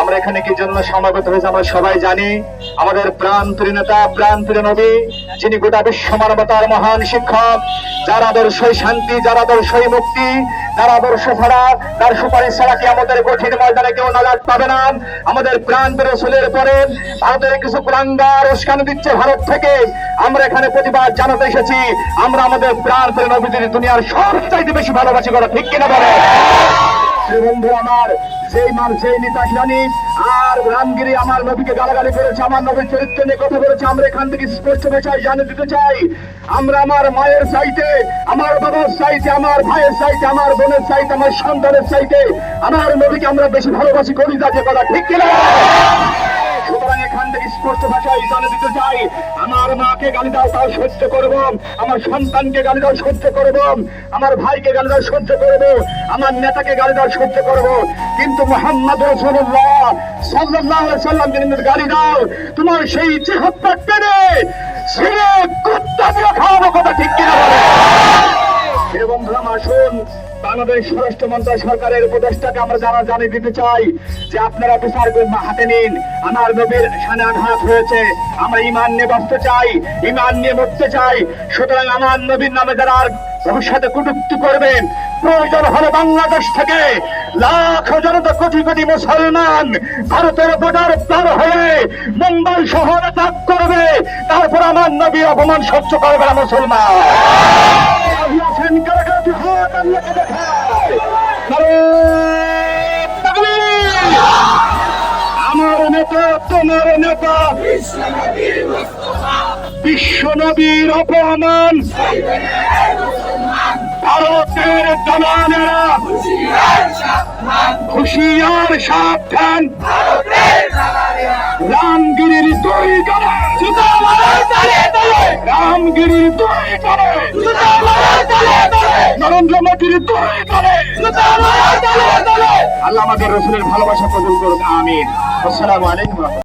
আমরা এখানে কি জন্য সমাগত হয়েছে আমরা সবাই জানি। আমাদের প্রাণ প্রিয় নেতা প্রাণ প্রিয় নবী, যিনি গোটা বিশ্ব মানবতার মহান শিক্ষক, যার আদর্শই শান্তি, যার আদর্শই মুক্তি, যার আদর্শ ছাড়া তার সুপারিশ ছাড়া কি আমাদের কঠিন ময়দানে কেউ নাগাদ পাবে না। আমাদের প্রাণ রসুলের পরে ভারতের কিছু কুলাঙ্গার উস্কানি দিচ্ছে ভারত থেকে। আমরা এখানে প্রতিবাদ জানাতে এসেছি। আমরা আমাদের প্রাণ প্রিয় নবীদের দুনিয়ার সব চাইতে বেশি ভালোবাসি করা ঠিক কিনা বলে বন্ধু আমার সেই মান সেই নেতা জানি আর রামগিরি আমার নবীকে গালাগালি করেছে, আমার নবীর চরিত্র নিয়ে কথা বলেছে, আমরা এখান থেকে স্পষ্ট ভাষায় জানিয়ে দিতে চাই। আমরা আমার মায়ের সাইতে আমার বাবার সাইতে আমার ভাইয়ের সাইতে আমার বোনের সাইতে আমার সন্তানের সাইতে আমার নবীকে আমরা বেশি ভালোবাসি করি যাতে কথা, ঠিক কিনা? গালি দাও কিন্তু মোহাম্মদ রসুল্লাহ সাল্লাহ গালি দাও, তোমার সেই চেহাত্তর টেনে ছেড়ে কুত্তা দিয়ে খাওয়ানো কথা ঠিক কিনা আসুন। বাংলাদেশ স্বরাষ্ট্র মন্ত্রণালয় সরকারের উপদেষ্টাকে আমরা জানা জানিয়ে দিতে চাই যে আপনারা বিচার হাতে নিন। আমার নবীর সানে আঘাত হয়েছে। আমরা ইমান নিয়ে বাঁচতে চাই, ইমান নিয়ে মরতে চাই। সুতরাং আমার নবীর নামে যারা আর ভবিষ্যতে কটুক্তি করবেন প্রয়োজন হলে বাংলাদেশ থেকে লাখ জনতা, কোটি কোটি মুসলমান ভারতের বর্ডার পার হয়ে মুম্বাই শহরে ত্যাগ করবে। তারপর আমার নবী অপমান সহ্য করবে না মুসলমান। দেখায় আমার নেতা তোমার নেতা বিশ্ব নবীর অপমান ভারতের দালানেরা হুশিয়ার সাবধান রামগিরির দুই করে রামগিরির দুই করে নরেন্দ্র মোদীর আল্লাহ আমাদের রসুলের ভালোবাসা প্রদান করুন আমিন। আসসালামু আলাইকুম